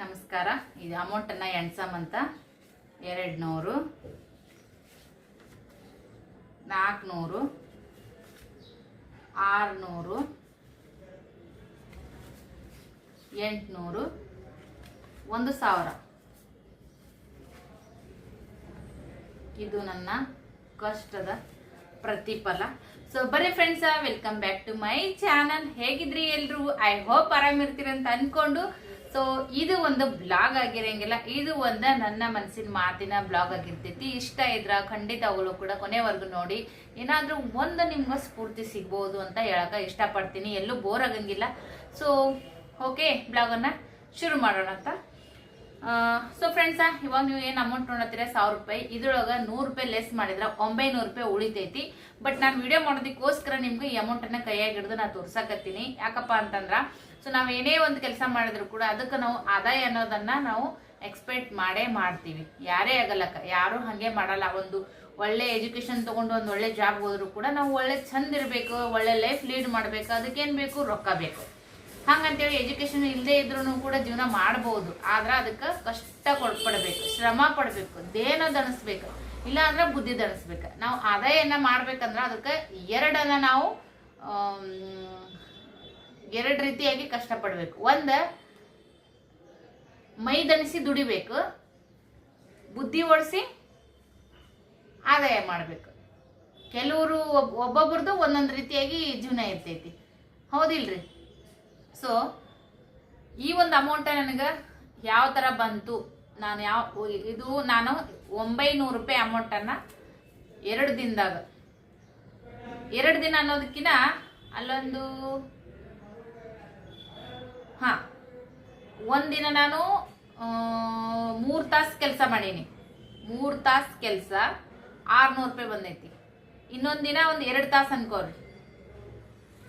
ನಮಸ್ಕಾರ. ಇದು ಅಮೌಂಟನ್ನು ಎಣ್ಸಮಂತ ಎರಡು ನೂರು ನಾಲ್ಕುನೂರು ಆರುನೂರು, ಎಂಟುನೂರು, ಒಂದು ಸಾವಿರ. ಇದು ನನ್ನ ಕಷ್ಟದ ಪ್ರತಿಫಲ. ಸೊ ಬರೀ friends welcome back to my channel ಹೇಗಿದ್ರಿ ಎಲ್ರು? ಐ ಹೋಪ್ ಅಂತ ಅನ್ಕೊಂಡು ಸೊ ಇದು ಒಂದು ಬ್ಲಾಗ್ ಆಗಿರಂಗಿಲ್ಲ ಇದು ಒಂದ ನನ್ನ ಮನಸ್ಸಿನ ಮಾತಿನ ಬ್ಲಾಗ್ ಆಗಿರ್ತೈತಿ. ಇಷ್ಟ ಇದ್ರ ಖಂಡಿತ ಅವಳು ಕೂಡ ಕೊನೆವರೆಗೂ ನೋಡಿ. ಏನಾದ್ರೂ ಒಂದು ನಿಮ್ಗೆ ಸ್ಫೂರ್ತಿ ಸಿಗ್ಬೋದು ಅಂತ ಹೇಳಕ ಇಷ್ಟಪಡ್ತೀನಿ. ಎಲ್ಲೂ ಬೋರ್ ಆಗಂಗಿಲ್ಲ. ಸೊ ಓಕೆ ಬ್ಲಾಗನ್ನು ಶುರು ಮಾಡೋಣ ಅಂತ. ಸೊ ಫ್ರೆಂಡ್ಸ ಇವಾಗ ನೀವು ಏನು ಅಮೌಂಟ್ ನೋಡತ್ತೀರ? ಸಾವಿರ ರೂಪಾಯಿ. ಇದ್ರೊಳಗ ನೂರು ರೂಪಾಯಿ ಲೆಸ್ ಮಾಡಿದ್ರೆ ಒಂಬೈನೂರು ರೂಪಾಯಿ ಉಳಿತೈತಿ. ಬಟ್ ನಾನು ವಿಡಿಯೋ ಮಾಡೋದಕ್ಕೋಸ್ಕರ ನಿಮ್ಗೆ ಈ ಅಮೌಂಟನ್ನು ಕೈಯಾಗಿ ಹಿಡಿದು ನಾನು ತೋರ್ಸಕತ್ತೀನಿ. ಯಾಕಪ್ಪ ಅಂತಂದ್ರ ಸೊ ನಾವು ಏನೇ ಒಂದು ಕೆಲಸ ಮಾಡಿದ್ರು ಕೂಡ ಅದಕ್ಕೆ ನಾವು ಆದಾಯ ಅನ್ನೋದನ್ನ ನಾವು ಎಕ್ಸ್ಪೆಕ್ಟ್ ಮಾಡೇ ಮಾಡ್ತೀವಿ. ಯಾರೇ ಆಗಲ್ಲಕ್ಕ ಯಾರು ಹಾಗೆ ಮಾಡಲ್ಲ. ಒಂದು ಒಳ್ಳೆ ಎಜುಕೇಶನ್ ತಗೊಂಡು ಒಂದು ಒಳ್ಳೆ ಜಾಬ್ ಹೋದ್ರು ಕೂಡ ನಾವು ಒಳ್ಳೆ ಚಂದ ಇರಬೇಕು, ಒಳ್ಳೆ ಲೈಫ್ ಲೀಡ್ ಮಾಡಬೇಕು, ಅದಕ್ಕೇನು ಬೇಕು? ರೊಕ್ಕ ಬೇಕು. ಹಂಗಂತೇಳಿ ಎಜುಕೇಶನ್ ಇಲ್ಲದೆ ಇದ್ರೂ ಕೂಡ ಜೀವನ ಮಾಡ್ಬೋದು. ಆದ್ರೆ ಅದಕ್ಕೆ ಕಷ್ಟ ಕೊಡ್ಪಡ್ಬೇಕು ಶ್ರಮ ಪಡ್ಬೇಕು ದೇನ ದಣಿಸ್ಬೇಕು ಇಲ್ಲ ಅಂದ್ರೆ ಬುದ್ಧಿ ದಣಿಸ್ಬೇಕು ನಾವು ಆದಾಯನ ಮಾಡ್ಬೇಕಂದ್ರೆ ಅದಕ್ಕೆ ಎರಡನ್ನ ನಾವು ಎರಡು ರೀತಿಯಾಗಿ ಕಷ್ಟಪಡ್ಬೇಕು. ಒಂದ ಮೈ ದಣಿಸಿ ದುಡಿಬೇಕು, ಬುದ್ಧಿ ಓಡಿಸಿ ಆದಾಯ ಮಾಡಬೇಕು. ಕೆಲವರು ಒಬ್ಬೊಬ್ರದ್ದು ಒಂದೊಂದು ರೀತಿಯಾಗಿ ಜೀವನ ಇರ್ತೈತಿ. ಹೌದಿಲ್ರಿ? ಸೊ ಈ ಒಂದು ಅಮೌಂಟ ನನಗೆ ಯಾವ ಥರ ಬಂತು? ನಾನು ಯಾವ ಇದು ನಾನು ಒಂಬೈನೂರು ರೂಪಾಯಿ ಅಮೌಂಟನ್ನು ಎರಡು ದಿನದಾಗ, ಎರಡು ದಿನ ಅನ್ನೋದಕ್ಕಿಂತ ಅಲ್ಲೊಂದು ಹಾಂ. ಒಂದಿನ ನಾನು ಮೂರು ತಾಸು ಕೆಲಸ ಮಾಡೀನಿ. ಮೂರು ತಾಸು ಕೆಲಸ, ಆರುನೂರು ರೂಪಾಯಿ ಬಂದೈತಿ. ಇನ್ನೊಂದು ದಿನ ಒಂದು ಎರಡು ತಾಸು ಅನ್ಕೋರಿ.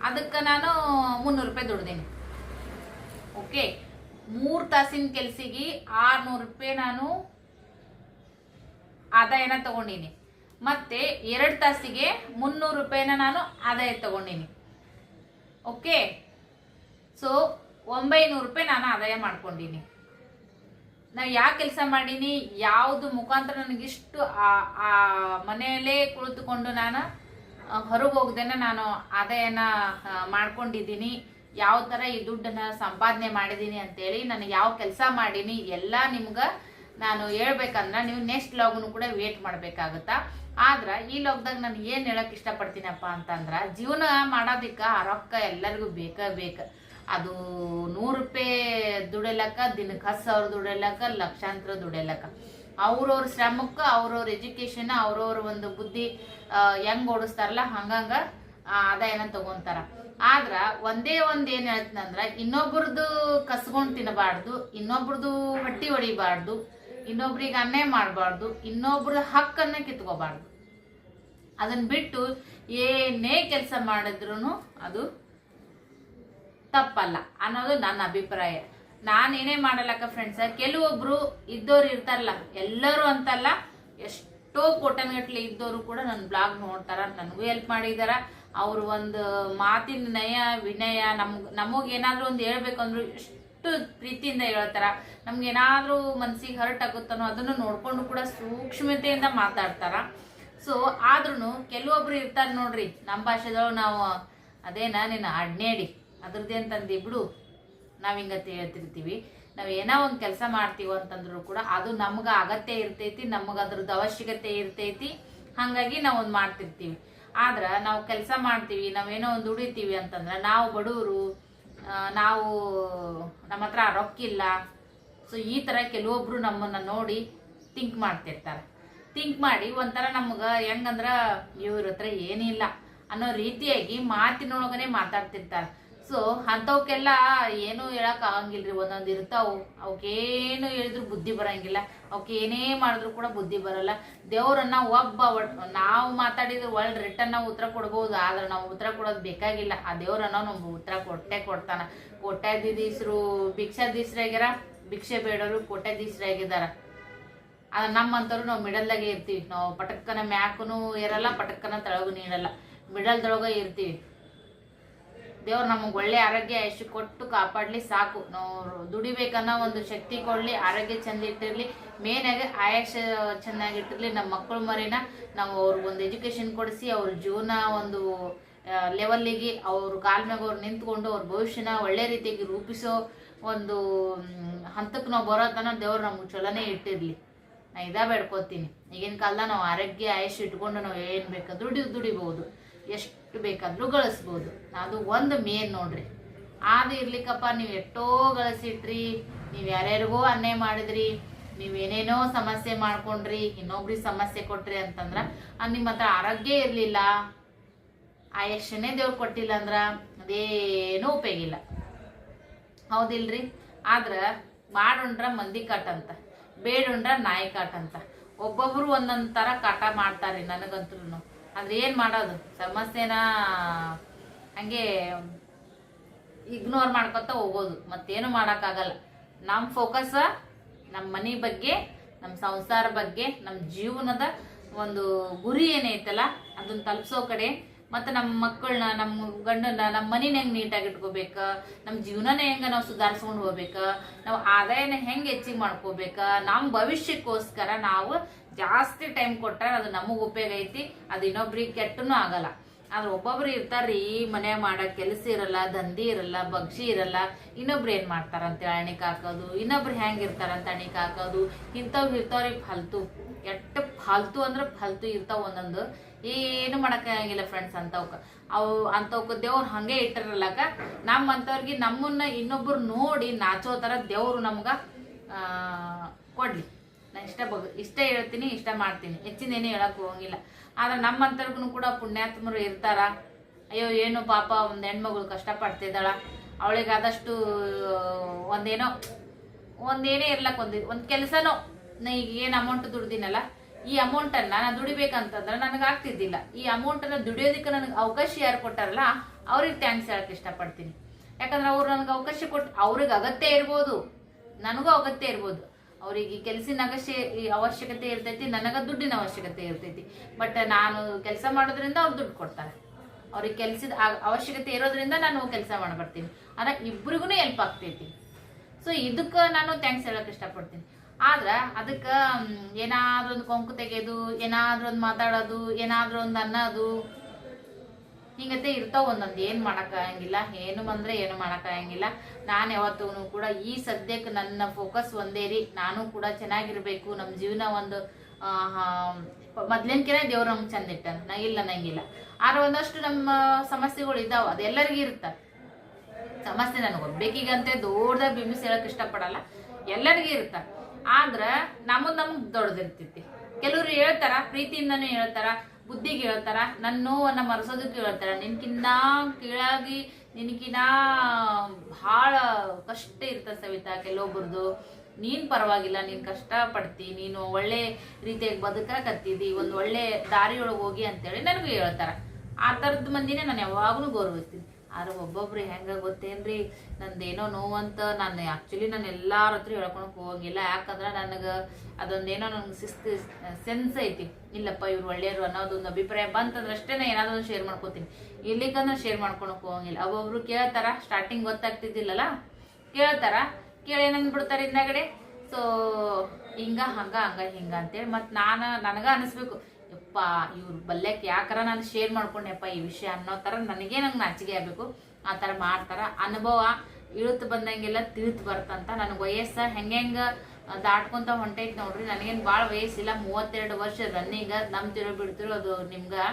ಅದಕ್ಕೆ ನಾನು ಮುನ್ನೂರು ರೂಪಾಯಿ ದುಡ್ದೀನಿ. ಓಕೆ? ಮೂರು ತಾಸಿನ ಕೆಲಸಿಗೆ ಆರ್ನೂರು ರೂಪಾಯಿ ನಾನು ಆದಾಯನ ತಗೊಂಡೀನಿ. ಮತ್ತೆ ಎರಡು ತಾಸಿಗೆ ಮುನ್ನೂರು ರೂಪಾಯಿನ ನಾನು ಆದಾಯ ತಗೊಂಡೀನಿ. ಓಕೆ? ಸೊ ಒಂಬೈನೂರು ರೂಪಾಯಿ ನಾನು ಆದಾಯ ಮಾಡ್ಕೊಂಡಿನಿ. ನಾ ಯಾವ ಕೆಲಸ ಮಾಡೀನಿ? ಯಾವುದು ಮುಖಾಂತರ ನನಗಿಷ್ಟು ಆ ಮನೆಯಲ್ಲೇ ಕುಳಿತುಕೊಂಡು ನಾನು ಹೊರಗೆ ಹೋಗ್ದೇನೆ ನಾನು ಆದಾಯನ ಮಾಡ್ಕೊಂಡಿದ್ದೀನಿ. ಯಾವ ಥರ ಈ ದುಡ್ಡನ್ನ ಸಂಪಾದನೆ ಮಾಡಿದ್ದೀನಿ ಅಂತೇಳಿ ನಾನು ಯಾವ ಕೆಲಸ ಮಾಡೀನಿ ಎಲ್ಲ ನಿಮ್ಗೆ ನಾನು ಹೇಳ್ಬೇಕಂದ್ರೆ ನೀವು ನೆಕ್ಸ್ಟ್ ಲಾಗ್ನು ಕೂಡ ವೇಟ್ ಮಾಡಬೇಕಾಗತ್ತಾ? ಆದ್ರೆ ಈ ಲಾಗ್ದಾಗ ನಾನು ಏನು ಹೇಳೋಕೆ ಇಷ್ಟಪಡ್ತೀನಪ್ಪ ಅಂತಂದ್ರೆ, ಜೀವನ ಮಾಡೋದಕ್ಕೆ ಆ ರೊಕ್ಕ ಎಲ್ಲರಿಗೂ ಬೇಕೇ ಬೇಕ. ಅದು ನೂರು ರೂಪಾಯಿ ದುಡಿಲಕ್ಕ ದಿನಕ್ಕೆ ಹತ್ತು ಸಾವಿರ ದುಡಿಲಕ್ಕ ಲಕ್ಷಾಂತರ ದುಡಿಲಕ್ಕ ಅವ್ರವ್ರ ಶ್ರಮಕ್ಕೆ, ಅವ್ರವ್ರ ಎಜುಕೇಶನ್ ಅವ್ರವ್ರ ಒಂದು ಬುದ್ಧಿ ಹೆಂಗ್ ಓಡಿಸ್ತಾರಲ್ಲ, ಹಂಗಂಗ ಆದಾಯನ ತಗೊಂತಾರ. ಆದ್ರ ಒಂದೇ ಒಂದ್ ಏನ್ ಹೇಳ್ತೀನಂದ್ರ ಇನ್ನೊಬ್ರದ್ದು ಕಸ್ಕೊಂಡ್ ತಿನ್ನಬಾರ್ದು ಇನ್ನೊಬ್ರದ್ದು ಹೊಟ್ಟಿ ಹೊಡಿಬಾರ್ದು, ಇನ್ನೊಬ್ರಿಗೆ ಅನ್ಯಾಯ ಮಾಡಬಾರ್ದು, ಇನ್ನೊಬ್ರ ಹಕ್ಕನ್ನ ಕಿತ್ಕೋಬಾರ್ದು. ಅದನ್ನ ಬಿಟ್ಟು ಏನೇ ಕೆಲಸ ಮಾಡಿದ್ರು ಅದು ತಪ್ಪಲ್ಲ ಅನ್ನೋದು ನನ್ನ ಅಭಿಪ್ರಾಯ. ನಾನೇನೇ ಮಾಡಲ್ಲಕ್ಕ ಫ್ರೆಂಡ್ಸ್ ಕೆಲವೊಬ್ರು ಇದ್ದವ್ರು ಇರ್ತಾರಲ್ಲ, ಎಲ್ಲರೂ ಅಂತಲ್ಲ, ಎಷ್ಟೋ ಕೋಟನ್ಗಟ್ಲೆ ಇದ್ದವರು ಕೂಡ ನನ್ನ ಬ್ಲಾಗ್ ನೋಡ್ತಾರ, ನನಗೂ ಹೆಲ್ಪ್ ಮಾಡಿದಾರ. ಅವರು ಒಂದು ಮಾತಿನ ನಯ, ವಿನಯ ನಮ್ಗ್ ನಮಗೇನಾದ್ರೂ ಒಂದು ಹೇಳ್ಬೇಕಂದ್ರು ಎಷ್ಟು ಪ್ರೀತಿಯಿಂದ ಹೇಳ್ತಾರ. ನಮ್ಗೆ ಏನಾದ್ರೂ ಮನ್ಸಿಗೆ ಹರ್ಟ್ ಆಗುತ್ತನೋ ಅದನ್ನು ನೋಡ್ಕೊಂಡು ಕೂಡ ಸೂಕ್ಷ್ಮತೆಯಿಂದ ಮಾತಾಡ್ತಾರ. ಸೊ ಆದ್ರೂ ಕೆಲವೊಬ್ರು ಇರ್ತಾರೆ ನೋಡ್ರಿ ನಮ್ಮ ಭಾಷೆದೊಳಗೆ ನಾವು ಅದೇನಾ ನಿನ್ನ ಅಡ್ನೇಡಿ. ಅದ್ರದ್ದೇ ಅಂತಂದು ಬಿಡು, ನಾವು ಹಿಂಗತ್ತೆ ಹೇಳ್ತಿರ್ತೀವಿ. ನಾವು ಏನೋ ಒಂದು ಕೆಲಸ ಮಾಡ್ತೀವಿ ಅಂತಂದ್ರು ಕೂಡ ಅದು ನಮ್ಗೆ ಅಗತ್ಯ ಇರ್ತೈತಿ, ನಮಗೆ ಅದ್ರದ್ದು ಅವಶ್ಯಕತೆ ಇರ್ತೈತಿ. ಹಾಗಾಗಿ ನಾವು ಒಂದು ಮಾಡ್ತಿರ್ತೀವಿ. ಆದ್ರೆ ನಾವು ಕೆಲಸ ಮಾಡ್ತೀವಿ ನಾವೇನೋ ಒಂದು ದುಡಿತೀವಿ ಅಂತಂದ್ರೆ ನಾವು ಬಡವರು ನಾವು ನಮ್ಮ ಹತ್ರ ರೊಕ್ಕಿಲ್ಲ. ಸೊ ಈ ಥರ ಕೆಲವೊಬ್ರು ನಮ್ಮನ್ನು ನೋಡಿ ಥಿಂಕ್ ಮಾಡ್ತಿರ್ತಾರೆ. ಥಿಂಕ್ ಮಾಡಿ ಒಂಥರ ನಮ್ಗೆ ಹೆಂಗಂದ್ರೆ, ಇವ್ರ ಹತ್ರ ಏನಿಲ್ಲ ಅನ್ನೋ ರೀತಿಯಾಗಿ ಮಾತಿನೊಳಗನೆ ಮಾತಾಡ್ತಿರ್ತಾರೆ. ಸೊ ಅಂಥವಕ್ಕೆಲ್ಲ ಏನೂ ಹೇಳಕ್ ಆಗಂಗಿಲ್ರಿ, ಒಂದೊಂದು ಇರ್ತಾವು. ಅವಕ್ಕೇನು ಹೇಳಿದ್ರು ಬುದ್ಧಿ ಬರಂಗಿಲ್ಲ. ಅವಕ್ಕೆ ಏನೇ ಮಾಡಿದ್ರು ಕೂಡ ಬುದ್ಧಿ ಬರಲ್ಲ. ದೇವ್ರನ್ನ ಒಬ್ಬ ನಾವು ಮಾತಾಡಿದ್ರೆ ಒಳ್ಳೆ ರಿಟರ್ನ್ ನಾವು ಉತ್ತರ ಕೊಡ್ಬೋದು, ಆದ್ರೆ ನಾವು ಉತ್ತರ ಕೊಡೋದು ಬೇಕಾಗಿಲ್ಲ. ಆ ದೇವ್ರನ್ನ ನಮ್ಗೆ ಉತ್ತರ ಕೊಟ್ಟೆ ಕೊಡ್ತಾನ. ಕೋಟ್ಯಾಧೀಶರು, ಭಿಕ್ಷಾಧೀಶರಾಗ್ಯಾರ, ಭಿಕ್ಷೆ ಬೇಡೋರು ಕೋಟ್ಯಾಧೀಶರಾಗಿದ್ದಾರ ಅದ ನಮ್ಮಂತವ್ರು ನಾವು ಮಿಡಲ್ದಾಗೆ ಇರ್ತೀವಿ. ನಾವು ಪಟಕ್ಕನ ಮ್ಯಾಕೂ ಇರಲ್ಲ ಪಟಕ್ಕನ ತಳಗು ನೀಡಲ್ಲ ಮಿಡಲ್ದೊಳಗೆ ಇರ್ತೀವಿ. ದೇವ್ರು ನಮಗೆ ಒಳ್ಳೆ ಆರೋಗ್ಯ ಯಶು ಕೊಟ್ಟು ಕಾಪಾಡಲಿ ಸಾಕು. ನಾವು ದುಡಿಬೇಕನ್ನೋ ಒಂದು ಶಕ್ತಿ ಕೊಡಲಿ, ಆರೋಗ್ಯ ಚೆಂದ ಇಟ್ಟಿರಲಿ ಮೇನಾಗಿ ಆಯುಷ ಚೆನ್ನಾಗಿಟ್ಟಿರಲಿ ನಮ್ಮ ಮಕ್ಕಳು ಮರಿನ ನಾವು ಅವ್ರಿಗೆ ಒಂದು ಎಜುಕೇಷನ್ ಕೊಡಿಸಿ, ಅವ್ರ ಜೀವನ ಒಂದು ಲೆವೆಲ್ಲಿಗೆ ಅವ್ರ ಕಾಲ ಮ್ಯಾಗ ಅವ್ರು ನಿಂತ್ಕೊಂಡು ಅವ್ರ ಭವಿಷ್ಯನ ಒಳ್ಳೆ ರೀತಿಯಾಗಿ ರೂಪಿಸೋ ಒಂದು ಹಂತಕ್ಕೆ ನಾವು ಬರೋ ತನಕ ದೇವ್ರು ನಮ್ಗೆ ಚಲೋನೇ ಇಟ್ಟಿರಲಿ. ನಾ ಇದ ಬೇಡ್ಕೋತೀನಿ. ಈಗಿನ ಕಾಲದಾಗ ನಾವು ಆರೋಗ್ಯ ಆಯುಷ್ ಇಟ್ಕೊಂಡು ನಾವು ಏನು ಬೇಕಾದ್ರೂ ದುಡಿ, ದುಡಿಬೋದು. ಎಷ್ಟು ಬೇಕಾದ್ರೂ ಗಳಿಸ್ಬೋದು. ಅದು ಒಂದು ಮೇನ್ ನೋಡ್ರಿ. ಅದು ಇರ್ಲಿಕ್ಕಪ್ಪ, ನೀವು ಎಷ್ಟೋ ಗಳಿಸಿಟ್ರಿ, ನೀವು ಯಾರ್ಯಾರಿಗೋ ಅನ್ಯಾಯ ಮಾಡಿದ್ರಿ ನೀವೇನೇನೋ ಸಮಸ್ಯೆ ಮಾಡ್ಕೊಂಡ್ರಿ, ಇನ್ನೊಬ್ರಿಗೆ ಸಮಸ್ಯೆ ಕೊಟ್ರಿ ಅಂತಂದ್ರ, ಅದು ನಿಮ್ಮ ಹತ್ರ ಆರೋಗ್ಯ ಇರಲಿಲ್ಲ ಯಕ್ಷನೇ ದೇವ್ರು ಕೊಟ್ಟಿಲ್ಲ ಅಂದ್ರ ಅದೇನೂ ಉಪಯೋಗ ಇಲ್ಲ. ಹೌದಿಲ್ರಿ? ಆದ್ರ ಮಾಡುಂಡ್ರ ಮಂದಿ ಕಾಟ ಅಂತ ಬೇಡುಂಡ್ರ ನಾಯಿ ಕಾಟ ಅಂತ ಒಬ್ಬೊಬ್ರು ಒಂದೊಂದ್ ತರ ಕಾಟ ಮಾಡ್ತಾರ್ರಿ ನನಗಂತ್ರು ಆದ್ರೆ ಏನ್ ಮಾಡೋದು? ಸಮಸ್ಯೆನ ಹಂಗೆ ಇಗ್ನೋರ್ ಮಾಡ್ಕೊತ ಹೋಗೋದು. ಮತ್ತೇನು ಮಾಡೋಕ್ಕಾಗಲ್ಲ. ನಮ್ಮ ಫೋಕಸ್ ನಮ್ಮ ಮನೆ ಬಗ್ಗೆ ನಮ್ಮ ಸಂಸಾರ ಬಗ್ಗೆ ನಮ್ಮ ಜೀವನದ ಒಂದು ಗುರಿ ಏನೈತಲ್ಲ ಅದನ್ನ ತಲುಪಿಸೋ ಕಡೆ ಮತ್ತು ನಮ್ಮ ಮಕ್ಕಳನ್ನ ನಮ್ಮ ಗಂಡನ ನಮ್ಮ ಮನೇನ ಹೆಂಗೆ ನೀಟಾಗಿ ಇಟ್ಕೋಬೇಕು? ನಮ್ಮ ಜೀವನನ ಹೆಂಗೆ ನಾವು ಸುಧಾರಿಸ್ಕೊಂಡು ಹೋಗ್ಬೇಕು? ನಾವು ಆದಾಯನ ಹೆಂಗೆ ಹೆಚ್ಚಿಗೆ ಮಾಡ್ಕೋಬೇಕು? ನಮ್ಮ ಭವಿಷ್ಯಕ್ಕೋಸ್ಕರ ನಾವು ಜಾಸ್ತಿ ಟೈಮ್ ಕೊಟ್ರೆ ಅದು ನಮಗೆ ಉಪಯೋಗ ಐತಿ, ಅದು ಇನ್ನೊಬ್ರಿಗೆ ಕೆಟ್ಟನು ಆಗಲ್ಲ. ಆದ್ರೆ ಒಬ್ಬೊಬ್ರು ಇರ್ತಾರ್ರಿ ಈ ಮನೆ ಮಾಡೋ ಕೆಲಸ ಇರಲ್ಲ, ದಂಧಿ ಇರಲ್ಲ, ಬಗ್ಸಿ ಇರಲ್ಲ, ಇನ್ನೊಬ್ರು ಏನ್ ಮಾಡ್ತಾರಂತ ಅಣಿಕ್ ಹಾಕೋದು, ಇನ್ನೊಬ್ರು ಹೆಂಗ್ ಇರ್ತಾರ ಅಂತ ಅಣಿಕ್ ಹಾಕೋದು, ಇಂಥವ್ ಇರ್ತಾವ್ರಿ ಫಲ್ತು. ಎಟ್ಟ ಫಾಲ್ತು ಅಂದ್ರೆ ಫಲ್ತು ಇರ್ತಾವ ಒಂದೊಂದು. ಏನು ಮಾಡೋಕ್ಕಾಗಿಲ್ಲ ಫ್ರೆಂಡ್ಸ್ ಅಂತವ್ಕ. ಅವು ಅಂತವ್ಕ ದೇವ್ರು ಹಂಗೆ ಇಟ್ಟಿರಲ್ಲಕ ನಮ್ಮ ಅಂಥವ್ರಿಗೆ ನಮ್ಮನ್ನ ಇನ್ನೊಬ್ರು ನೋಡಿ ನಾಚೋ ಥರ ದೇವ್ರು ನಮ್ಗೆ ಕೊಡ್ಲಿ. ನಾ ಇಷ್ಟ ಬಗ್ ಇಷ್ಟ ಹೇಳ್ತೀನಿ, ಇಷ್ಟ ಮಾಡ್ತೀನಿ. ಹೆಚ್ಚಿನೇನು ಹೇಳಕ್ ಹೋಗಂಗಿಲ್ಲ. ಆದ್ರೆ ನಮ್ಮಂತರ್ಗು ಕೂಡ ಪುಣ್ಯಾತ್ಮರು ಇರ್ತಾರ. ಅಯ್ಯೋ, ಏನು ಪಾಪ, ಒಂದು ಹೆಣ್ಮಗಳು ಕಷ್ಟಪಡ್ತಿದ್ದಾಳ. ಅವಳಿಗೆ ಆದಷ್ಟು, ಒಂದೇನೋ, ಒಂದೇನೇ ಇರ್ಲಕ್ ಒಂದು ಒಂದು ಕೆಲಸನೋ. ನಾ ಈಗ ಏನು ಅಮೌಂಟ್ ದುಡ್ದಿನಲ್ಲ, ಈ ಅಮೌಂಟನ್ನ ನಾನು ದುಡಿಬೇಕಂತಂದ್ರೆ ನನಗೆ ಆಗ್ತಿದ್ದಿಲ್ಲ. ಈ ಅಮೌಂಟನ್ನು ದುಡಿಯೋದಕ್ಕೆ ನನಗೆ ಅವಕಾಶ ಯಾರು ಕೊಟ್ಟಾರಲ್ಲ, ಅವ್ರಿಗೆ ಥ್ಯಾಂಕ್ಸ್ ಹೇಳಕ್ ಇಷ್ಟಪಡ್ತೀನಿ. ಯಾಕಂದ್ರೆ ಅವ್ರು ನನಗೆ ಅವಕಾಶ ಕೊಟ್ಟು ಅವ್ರಿಗೆ ಅಗತ್ಯ ಇರ್ಬೋದು. ನನಗೂ ಅಗತ್ಯ ಇರ್ಬೋದು. ಅವ್ರಿಗೆ ಕೆಲಸಿನ ಅಗಶ್ಯ ಅವಶ್ಯಕತೆ ಇರ್ತೈತಿ, ನನಗ ದುಡ್ಡಿನ ಅವಶ್ಯಕತೆ ಇರ್ತೈತಿ. ಬಟ್ ನಾನು ಕೆಲಸ ಮಾಡೋದ್ರಿಂದ ಅವ್ರು ದುಡ್ಡು ಕೊಡ್ತಾರೆ. ಅವ್ರಿಗೆ ಕೆಲ್ಸದ ಅವಶ್ಯಕತೆ ಇರೋದ್ರಿಂದ ನಾನು ಕೆಲಸ ಮಾಡ್ಬರ್ತೀನಿ. ಆದ್ರೆ ಇಬ್ರಿಗೂ ಹೆಲ್ಪ್ ಆಗ್ತೈತಿ. ಸೊ ಇದಕ್ಕೆ ನಾನು ಥ್ಯಾಂಕ್ಸ್ ಹೇಳಕ್ ಇಷ್ಟಪಡ್ತೀನಿ. ಆದ್ರೆ ಅದಕ್ಕೆ ಏನಾದ್ರೂ ಒಂದು ಕೊಂಕು ತೆಗೆಯೋದು ಏನಾದ್ರೂ ಒಂದು ಮಾತಾಡೋದು ಏನಾದ್ರೂ ಒಂದು ಅನ್ನೋದು ಹಿಂಗತೆ ಇರ್ತಾವ ಒಂದೊಂದು ಏನು ಮಾಡೋಕ್ಕಾಗಂಗಿಲ್ಲ, ಏನು ಬಂದ್ರೆ ಏನು ಮಾಡೋಕ್ಕಾಗಂಗಿಲ್ಲ. ನಾನು ಯಾವತ್ತೂ ಕೂಡ ಈ ಸದ್ಯಕ್ಕೆ ನನ್ನ ಫೋಕಸ್ ಒಂದೇ ರೀ. ನಾನು ಕೂಡ ಚೆನ್ನಾಗಿರಬೇಕು. ನಮ್ಮ ಜೀವನ ಒಂದು ಮೊದ್ಲಿನ್ಕಿನ ದೇವ್ರು ನಮ್ಗೆ ಚಂದ ಇಟ್ಟ ನಾ, ಇಲ್ಲ, ನಂಗಿಲ್ಲ. ಆದ್ರೆ ಒಂದಷ್ಟು ನಮ್ಮ ಸಮಸ್ಯೆಗಳು ಇದಾವ ಅದೆಲ್ಲರಿಗೂ ಇರುತ್ತೆ. ಸಮಸ್ಯೆ ನನಗೆ ಒಬ್ಬೇಕಿಗಂತೆ ದೊಡ್ಡದಾಗಿ ಬಿಂಬಿಸಿ ಹೇಳಕ್ ಇಷ್ಟಪಡಲ್ಲ. ಎಲ್ಲರಿಗೂ ಇರುತ್ತ. ಆದ್ರ ನಮಗೆ ನಮ್ಗೆ ದೊಡ್ಡದಿರ್ತೈತಿ ಕೆಲವ್ರು ಹೇಳ್ತಾರ, ಪ್ರೀತಿಯಿಂದನೂ ಹೇಳ್ತಾರ ಬುದ್ಧಿಗೆ ಹೇಳ್ತಾರ ನನ್ನ ನೋವನ್ನ ಮರೆಸೋದಕ್ಕೆ ಹೇಳ್ತಾರ. ನಿನ್ಕಿನ್ನ ಕೀಳಾಗಿ, ನಿನ್ಕಿನ್ನ ಭಾಳ ಕಷ್ಟ ಇರ್ತದೆ ಸವಿತಾ ಕೆಲವೊಬ್ರದ್ದು. ನೀನ್ ಪರವಾಗಿಲ್ಲ, ನೀನ್ ಕಷ್ಟ ಪಡ್ತಿ ನೀನು ಒಳ್ಳೆ ರೀತಿಯಾಗಿ ಬದುಕಾಕತ್ತಿದಿ, ಒಂದು ಒಳ್ಳೆ ದಾರಿಯೊಳಗೆ ಹೋಗಿ ಅಂತೇಳಿ ನನಗೂ ಹೇಳ್ತಾರ. ಆ ಥರದ ಮಂದಿನೇ ನಾನು ಯಾವಾಗಲೂ ಗೌರವಿಸ್ತೀನಿ. ಆದ್ರೆ ಒಬ್ಬೊಬ್ರು ಹೆಂಗ ಗೊತ್ತೇನ್ರಿ? ನಂದೇನೋ ನೋವಂತ, ನಾನು ಆಕ್ಚುಲಿ ನಾನು ಎಲ್ಲಾರ ಹತ್ರ ಹೇಳ್ಕೊಳಕ್ ಹೋಗಂಗಿಲ್ಲ. ಯಾಕಂದ್ರೆ ನನಗೆ ಅದೊಂದೇನೋ ನನಗೆ ಶಿಸ್ತು ಸೆನ್ಸ್ ಐತಿ. ಇಲ್ಲಪ್ಪ, ಇವ್ರು ಒಳ್ಳೆಯರು ಅನ್ನೋದೊಂದು ಅಭಿಪ್ರಾಯ ಬಂತಂದ್ರೆ ಅಷ್ಟೇ ಏನಾದ್ರು ಒಂದು ಶೇರ್ ಮಾಡ್ಕೋತೀನಿ. ಇಲ್ಲಿಕಂದ್ರೆ ಶೇರ್ ಮಾಡ್ಕೊಳಕ್ ಹೋಗಂಗಿಲ್ಲ. ಒಬ್ಬೊಬ್ರು ಕೇಳ್ತಾರ ಸ್ಟಾರ್ಟಿಂಗ್ ಗೊತ್ತಾಗ್ತಿದ್ದಿಲ್ಲಲ್ಲ? ಕೇಳ್ತಾರ, ಕೇಳಿ ಏನಂದ್ ಬಿಡ್ತಾರೆ ಹಿಂದಾಗಡೆ. ಸೊ ಹಿಂಗ, ಹಂಗ ಹಂಗ, ಹಿಂಗ ಅಂತೇಳಿ ಮತ್ತು ನಾನು, ನನಗ ಅನಿಸ್ಬೇಕು. ಯಪ್ಪ, ಇವ್ರ ಬಲ್ಯಕ್ಕೆ ಯಾಕಾರ ನಾನು ಶೇರ್ ಮಾಡ್ಕೊಂಡೆಪ್ಪ ಈ ವಿಷಯ ಅನ್ನೋ ಥರ ನನಗೆ ನಂಗೆ ನಾಚಿಕೆ ಆಗಬೇಕು. ಆ ಥರ ಮಾಡ್ತಾರ. ಅನುಭವ ಇಳುತ್ತು ಬಂದಂಗೆಲ್ಲ ತಿಳಿತು ಬರ್ತಂತ ನನಗೆ ವಯಸ್ಸ ಹೆಂಗೆ ಹೆಂಗೆ ದಾಟ್ಕೊಂತ ಹೊಂಟೈತಿ ನೋಡ್ರಿ. ನನಗೇನು ಭಾಳ ವಯಸ್ಸಿಲ್ಲ. ಮೂವತ್ತೆರಡು ವರ್ಷ ರನ್ನಿಂಗ್ ನಂಬ್ತಿರೋ ಬಿಡ್ತಿರೋ ಅದು ನಿಮ್ಗೆ.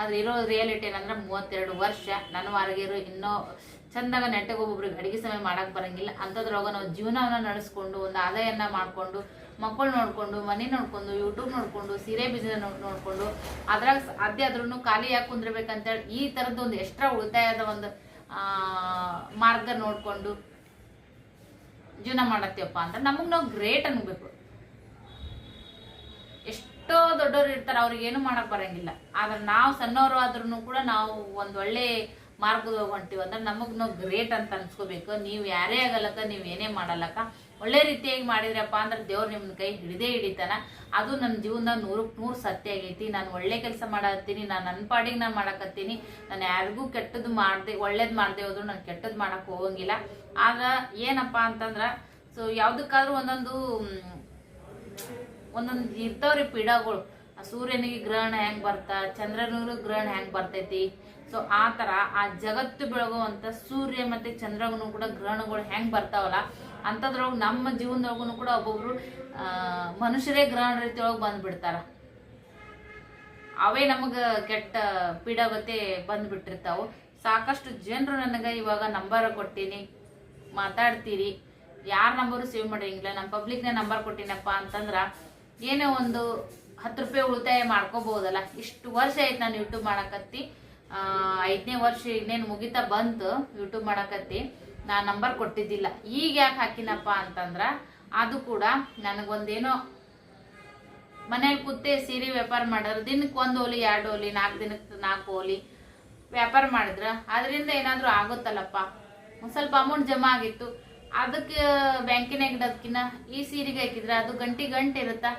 ಆದ್ರೆ ಇರೋ ರಿಯಾಲಿಟಿ ಏನಂದ್ರೆ ಮೂವತ್ತೆರಡು ವರ್ಷ ನನ್ನ ವಾರಗಿರೋ ಇನ್ನೂ ಚಂದಾಗ ನೆಟ್ಟಗೆ ಒಬ್ಬೊಬ್ರಿಗೆ ಅಡಿಗೆ ಸಮಯ ಮಾಡಕ್ ಬರಂಗಿಲ್ಲ. ಅಂಥದ್ರೊಳಗೆ ನಾವು ಜೀವನವನ್ನ ನಡೆಸ್ಕೊಂಡು, ಒಂದು ಆದಾಯನ ಮಾಡ್ಕೊಂಡು ಮಕ್ಕಳು ನೋಡ್ಕೊಂಡು, ಮನೆ ನೋಡ್ಕೊಂಡು ಯೂಟ್ಯೂಬ್ ನೋಡ್ಕೊಂಡು, ಸೀರೆ ಬಿಸ್ನೆಸ್ ನೋಡ್ಕೊಂಡು, ಅದ್ರಾಗ ಸಾಧ್ಯ ಆದ್ರೂ ಖಾಲಿ ಯಾಕೆ ಕುಂದಿರ್ಬೇಕಂತೇಳಿ ಈ ಥರದ್ದು ಒಂದು ಎಕ್ಸ್ಟ್ರಾ ಉಳಿತಾಯದ ಒಂದು ಮಾರ್ಗ ನೋಡ್ಕೊಂಡು ಜೀವನ ಮಾಡತ್ತೀವಪ್ಪ ಅಂದ್ರೆ ನಮಗೆ ನಾವು ಗ್ರೇಟ್ ಅನ್ಬೇಕು. ಎಷ್ಟೋ ದೊಡ್ಡವ್ರು ಇರ್ತಾರೆ, ಅವ್ರಿಗೆ ಏನು ಮಾಡಕ್ ಬರಂಗಿಲ್ಲ. ಆದ್ರೆ ನಾವು ಸಣ್ಣವರು ಆದ್ರೂ ಕೂಡ ನಾವು ಒಂದು ಒಳ್ಳೆ ಮಾರ್ಗದಾಗ ಹೊಂಟಿವಿ ಅಂದ್ರೆ ನಮಗ್ ನಾವು ಗ್ರೇಟ್ ಅಂತ ಅನ್ಸ್ಕೋಬೇಕು. ನೀವು ಯಾರೇ ಆಗಲಕ್ಕ, ನೀವು ಏನೇ ಮಾಡಲಕ್ಕ ಒಳ್ಳೆ ರೀತಿಯಾಗಿ ಮಾಡಿದ್ರಪ್ಪ ಅಂದ್ರೆ ದೇವ್ರು ನಿಮ್ಮ ಕೈ ಹಿಡಿದೇ ಹಿಡಿತಾನ. ಅದು ನನ್ನ ಜೀವನದಾಗ ನೂರಕ್ಕೆ ನೂರು ಸತ್ಯ ಆಗೈತಿ. ನಾನು ಒಳ್ಳೆ ಕೆಲಸ ಮಾಡತ್ತೀನಿ ನಾನು ನನ್ನ ಪಾಡಿಗೆ ನಾನು ಮಾಡಕತ್ತೀನಿ. ನಾನು ಯಾರಿಗೂ ಕೆಟ್ಟದ್ದು ಮಾಡ್ದೆ, ಒಳ್ಳೇದು ಮಾಡದೆ ಹೋದ್ರು ನಾನು ಕೆಟ್ಟದ್ದು ಮಾಡಕ್ ಹೋಗಂಗಿಲ್ಲ. ಆಗ ಏನಪ್ಪಾ ಅಂತಂದ್ರೆ, ಸೊ ಯಾವ್ದಕ್ಕಾದ್ರೂ ಒಂದೊಂದು ಒಂದೊಂದು ಇರ್ತಾವ್ರಿ ಪೀಡಾಗಳು. ಸೂರ್ಯನಿಗೆ ಗ್ರಹಣ ಹೆಂಗ್ ಬರ್ತಾ, ಚಂದ್ರನಿಗೂ ಗ್ರಹಣ ಹೆಂಗ್ ಬರ್ತೈತಿ? ಸೊ ಆ ಥರ ಆ ಜಗತ್ತು ಬೆಳಗುವಂತ ಸೂರ್ಯ ಮತ್ತೆ ಚಂದ್ರಗೂ ಕೂಡ ಗ್ರಹಣಗಳು ಹೆಂಗ್ ಬರ್ತಾವಲ್ಲ ಅಂಥದ್ರೊಳಗೆ ನಮ್ಮ ಜೀವನದೊಳಗೂ ಕೂಡ ಒಬ್ಬೊಬ್ರು ಮನುಷ್ಯರೇ ಗ್ರಹಣ ರೀತಿಯೊಳಗೆ ಬಂದ್ಬಿಡ್ತಾರ. ಅವೇ ನಮಗೆ ಕೆಟ್ಟ ಪೀಡಾಗತೆ ಬಂದ್ಬಿಟ್ಟಿರ್ತಾವು. ಸಾಕಷ್ಟು ಜನರು ನನಗೆ ಇವಾಗ ನಂಬರ್ ಕೊಟ್ಟಿನಿ ಮಾತಾಡ್ತೀರಿ. ಯಾರ ನಂಬರು ಸೇವ್ ಮಾಡಿರಂಗಿಲ್ಲ ನಮ್ಮ ಪಬ್ಲಿಕ್ನೇ ನಂಬರ್ ಕೊಟ್ಟಿನಪ್ಪ ಅಂತಂದ್ರೆ ಏನೋ ಒಂದು ಹತ್ತು ರೂಪಾಯಿ ಉಳಿತಾಯ ಮಾಡ್ಕೋಬಹುದಲ್ಲ ಇಷ್ಟು ವರ್ಷ ಆಯ್ತು ನಾನು ಯೂಟ್ಯೂಬ್ ಮಾಡಕತ್ತಿ. ಐದನೇ ವರ್ಷ ಇನ್ನೇನು ಮುಗಿತಾ ಬಂತು ಯೂಟ್ಯೂಬ್ ಮಾಡಕತ್ತಿ. ನಾ ನಂಬರ್ ಕೊಟ್ಟಿದ್ದಿಲ್ಲ. ಈಗ ಯಾಕೆ ಹಾಕಿನಪ್ಪ ಅಂತಂದ್ರ ಅದು ಕೂಡ ನನಗೊಂದೇನೋ ಮನೇಲಿ ಕೂತೆ ಸೀರೆ ವ್ಯಾಪಾರ ಮಾಡಿದ್ರೆ ದಿನಕ್ಕೆ ಒಂದು ಓಲಿ ಎರಡು ಓಲಿ ನಾಲ್ಕು ದಿನಕ್ಕೆ ನಾಲ್ಕು ಓಲಿ ವ್ಯಾಪಾರ ಮಾಡಿದ್ರೆ ಅದರಿಂದ ಏನಾದರೂ ಆಗುತ್ತಲ್ಲಪ್ಪ. ಒಂದು ಸ್ವಲ್ಪ ಅಮೌಂಟ್ ಜಮಾ ಆಗಿತ್ತು. ಅದಕ್ಕೆ ಬ್ಯಾಂಕಿನಾಗ ಇಡೋದಕ್ಕಿನ್ನ ಈ ಸೀರೆಗೆ ಹಾಕಿದ್ರೆ ಅದು ಗಂಟಿ ಗಂಟೆ ಇರುತ್ತಾ?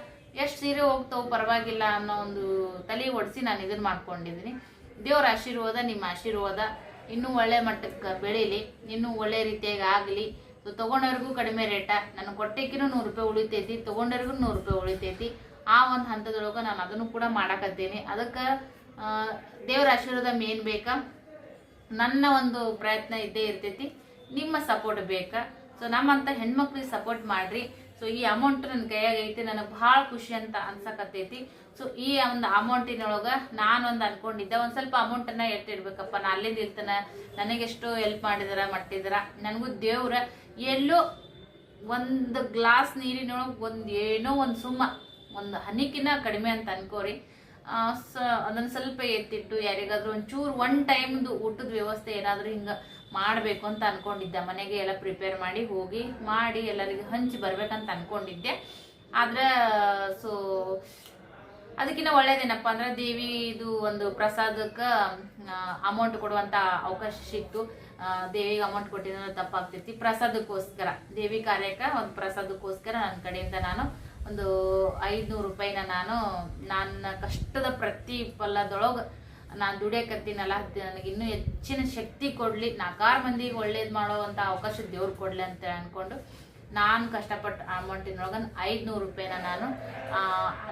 ಎಷ್ಟು ಸೀರೆ ಹೋಗ್ತಾವು ಪರವಾಗಿಲ್ಲ ಅನ್ನೋ ಒಂದು ತಲೆ ಒಡಿಸಿ ನಾನು ಇದನ್ನು ಮಾಡ್ಕೊಂಡಿದ್ದೀನಿ ದೇವ್ರ ಆಶೀರ್ವಾದ, ನಿಮ್ಮ ಆಶೀರ್ವಾದ. ಇನ್ನೂ ಒಳ್ಳೆ ಮಟ್ಟಕ್ಕೆ ಬೆಳೀಲಿ, ಇನ್ನೂ ಒಳ್ಳೆ ರೀತಿಯಾಗಿ ಆಗಲಿ. ಸೊ ತೊಗೊಂಡವ್ರಿಗೂ ಕಡಿಮೆ ರೇಟ ನಾನು ಕೊಟ್ಟಕ್ಕಿನೂ ನೂರು ರೂಪಾಯಿ ಉಳಿತೈತಿ, ತೊಗೊಂಡವ್ರಿಗೂ ನೂರು ರೂಪಾಯಿ ಉಳಿತೈತಿ. ಆ ಒಂದು ಹಂತದೊಳಗೆ ನಾನು ಅದನ್ನು ಕೂಡ ಮಾಡಕತ್ತೀನಿ. ಅದಕ್ಕೆ ದೇವ್ರ ಆಶೀರ್ವಾದ ಮೇನ್ ಬೇಕಾ? ನನ್ನ ಒಂದು ಪ್ರಯತ್ನ ಇದ್ದೇ ಇರ್ತೈತಿ. ನಿಮ್ಮ ಸಪೋರ್ಟ್ ಬೇಕಾ? ಸೊ ನಮ್ಮಂಥ ಹೆಣ್ಮಕ್ಳಿಗೆ ಸಪೋರ್ಟ್ ಮಾಡ್ರಿ. ಸೊ ಈ ಅಮೌಂಟ್ ನನ್ನ ಕೈಯಾಗ ಐತಿ, ನನಗೆ ಭಾಳ ಖುಷಿ ಅಂತ ಅನ್ಸಕತ್ತೈತಿ. ಸೊ ಈ ಒಂದು ಅಮೌಂಟಿನೊಳಗ ನಾನು ಒಂದು ಅನ್ಕೊಂಡಿದ್ದೆ. ಒಂದು ಸ್ವಲ್ಪ ಅಮೌಂಟನ್ನ ಎತ್ತಿಡ್ಬೇಕಪ್ಪ ನಾ ಅಲ್ಲಿಂದ ನನಗೆ ನನಗೆಷ್ಟು ಹೆಲ್ಪ್ ಮಾಡಿದಾರ, ಮಟ್ಟಿದಾರ. ನನಗೂ ದೇವ್ರ ಎಲ್ಲೋ ಒಂದು ಗ್ಲಾಸ್ ನೀರಿನೊಳಗೆ ಒಂದು ಏನೋ ಒಂದು ಸುಮ್ಮ, ಒಂದು ಹನಿಕಿನ ಕಡಿಮೆ ಅಂತ ಅನ್ಕೋರಿ. ಅದನ್ನ ಸ್ವಲ್ಪ ಎತ್ತಿಟ್ಟು, ಯಾರಿಗಾದ್ರೂ ಒಂಚೂರು ಒನ್ ಟೈಮ್ದು ಊಟದ ವ್ಯವಸ್ಥೆ ಏನಾದರೂ ಹಿಂಗೆ ಮಾಡಬೇಕು ಅಂತ ಅನ್ಕೊಂಡಿದ್ದೆ. ಮನೆಗೆ ಎಲ್ಲ ಪ್ರಿಪೇರ್ ಮಾಡಿ ಹೋಗಿ ಮಾಡಿ ಎಲ್ಲರಿಗೂ ಹಂಚಿ ಬರ್ಬೇಕಂತ ಅನ್ಕೊಂಡಿದ್ದೆ. ಆದ್ರೆ, ಸೊ ಅದಕ್ಕಿಂತ ಒಳ್ಳೇದೇನಪ್ಪ ಅಂದ್ರೆ ದೇವಿ ಇದು ಒಂದು ಪ್ರಸಾದಕ್ಕೆ ಅಮೌಂಟ್ ಕೊಡುವಂತ ಅವಕಾಶ ಸಿಕ್ತು. ದೇವಿಗೆ ಅಮೌಂಟ್ ಕೊಟ್ಟಿದ್ರೆ ತಪ್ಪಾಗ್ತೈತಿ ಪ್ರಸಾದಕ್ಕೋಸ್ಕರ, ದೇವಿ ಕಾರ್ಯಕ್ಕೆ ಒಂದು ಪ್ರಸಾದಕ್ಕೋಸ್ಕರ ನನ್ನ ಕಡೆಯಿಂದ ನಾನು ಒಂದು ಐದುನೂರು ರೂಪಾಯಿನ ನಾನು ನನ್ನ ಕಷ್ಟದ ಪ್ರತಿಫಲದೊಳಗೆ ನಾನು ದುಡಿಯಕತ್ತೀನಲ್ಲ ನನಗೆ ಇನ್ನೂ ಹೆಚ್ಚಿನ ಶಕ್ತಿ ಕೊಡ್ಲಿ ನಾಲ್ಕಾರು ಮಂದಿಗೆ ಒಳ್ಳೇದು ಮಾಡೋವಂಥ ಅವಕಾಶ ದೇವ್ರು ಕೊಡ್ಲಿ ಅಂತ ಅನ್ಕೊಂಡು ನಾನು ಕಷ್ಟಪಟ್ಟು ಅಮೌಂಟಿನೊಳಗೆ ಐದುನೂರು ರೂಪಾಯಿನ ನಾನು